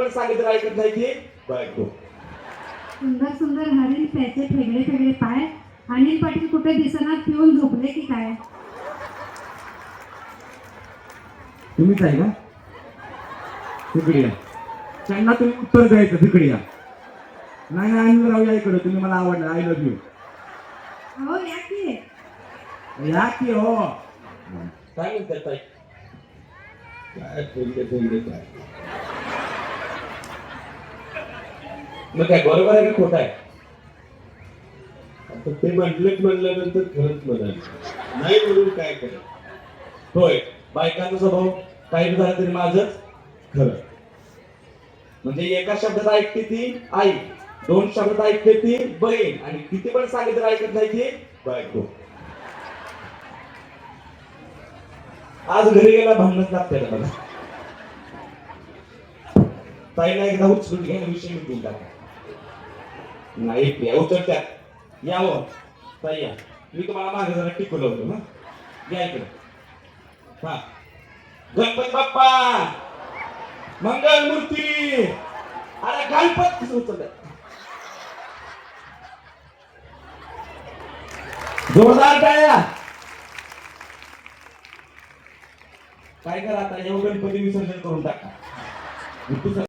पण सांगितलं ऐकत नाही ती बायको सुंदर सुंदर हरिण त्याचे फेगळे फेगळे पाय. अनिल पाटील कुठे दिसणार? पिऊन झोपले की काय? तुम्हीच आहे का? तिकडे या. त्यांना तुम्ही उत्तर द्यायचं तिकडे या. नाही नाही अनिल राव या इकडे. तुम्ही मला आवडला. आय लव्ह यू हो या की. या की हो. काय म्हणतात ताई. काय बोलते बोलते काय? मग काय बरोबर आहे का खोट आहे? आता ते म्हटलेच म्हणल्यानंतर खरंच म्हणाल. नाही म्हणून काय करत होय. बायकांचा स्वभाव काही झालं तरी माझच खरं. म्हणजे एका शब्दात ऐकते ती आई दोन शब्दात ऐकते ती बहीण आणि किती पण सांगितलं ऐकत नाही ती बायको. आज घरी गेला भांडणच लागते मला. ताईला एकदा उचलून घ्या विषय मिटून टाका. नाही ते उतरत्यात या हो. ताई या. मी तुम्हाला मागे जरा टिकवलं होतो ना या इकडे. हा. गणपती बाप्पा! मंगल मूर्ती अरे गणपत कसं उचललं जोरदार काय काय करा आता? हे गणपती विसर्जन करून टाका. तू